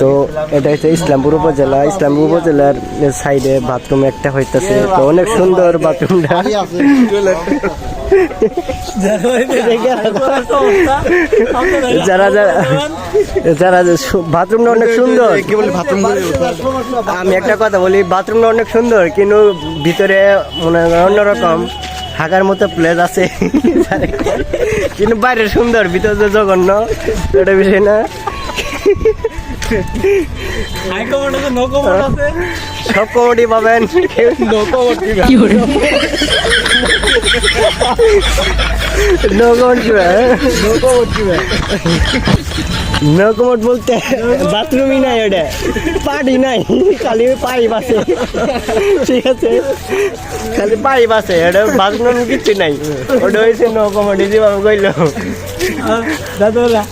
তো এটা হচ্ছে ইসলামপুর উপজেলা। ইসলামপুর উপজেলার সাইডে বাথরুম একটা হইতেছে। তো অনেক সুন্দর বাথরুমটা। যারা যারা বাথরুমটা অনেক সুন্দর। আমি একটা কথা বলি, বাথরুমটা অনেক সুন্দর, কিন্তু ভিতরে মনে অন্যরকম হাগার মতো প্লেস আছে। কিন্তু বাইরে সুন্দর, ভিতরে জঘন্য, এটা বিষয় না। সব কমেডি পাবেন। নো কমেন্ট নো কমেন্ট বলতে বাথরুমই নাই ওটা। পার্টি নাই খালি পাইপ আছে। ঠিক আছে? খালি পাইপ আছে এটা বাথরুম কিচ্ছু নাই। ওটা হয়েছে নো যেভাবে কইলো। দাদা।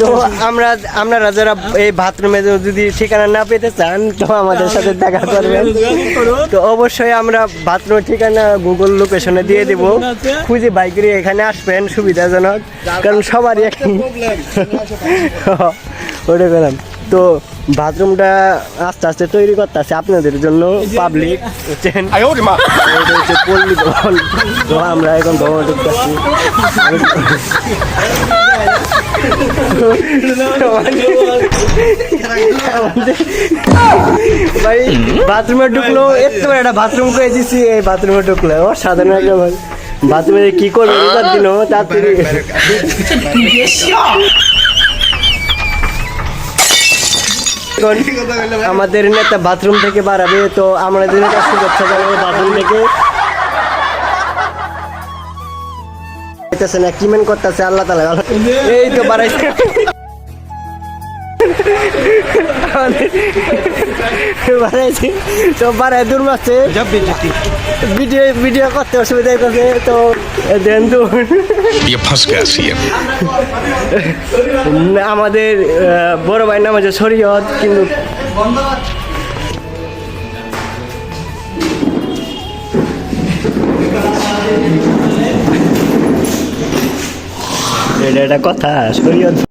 তো আমরা আপনারা যারা এই বাথরুমে যদি ঠিকানা না পেতে চান, তো আমাদের সাথে দেখা করবেন। তো অবশ্যই আমরা বাথরুমের ঠিকানা গুগল লোকেশনে দিয়ে দেব। খুঁজে বাইকের এখানে আসবেন সুবিধাজনক কারণ সবারই এক ওটা গেলাম তো বাথরুমটা আস্তে আস্তে তৈরি করতে আছে আপনাদের জন্য পাবলিক হচ্ছেন পল্লী ভবন তো আমরা এখন ভবন ঢুকতেছি। ভাই বাথরুমে ঢুকলো একটু একটা বাথরুম করে দিছি এই বাথরুমে ঢুকলো ও সাধারণ একটা ভাই বাথরুমে কি করবে? আমাদের নেতা বাথরুম থেকে বাড়াবে, তো আমাদের নেতা শুভেচ্ছা জানাবে বাথরুম থেকে। না কিমেন করতেছে? আল্লাহ তালা এই তো বাড়াইছে। বানাইছি তো বানায় দূর মারছে। ভিডিও ভিডিও করতে অসুবিধা করছে তো দেন আমাদের বড় ভাইয়ের নাম আছে শরীয়ত কিন্তু এটা একটা কথা শরীয়ত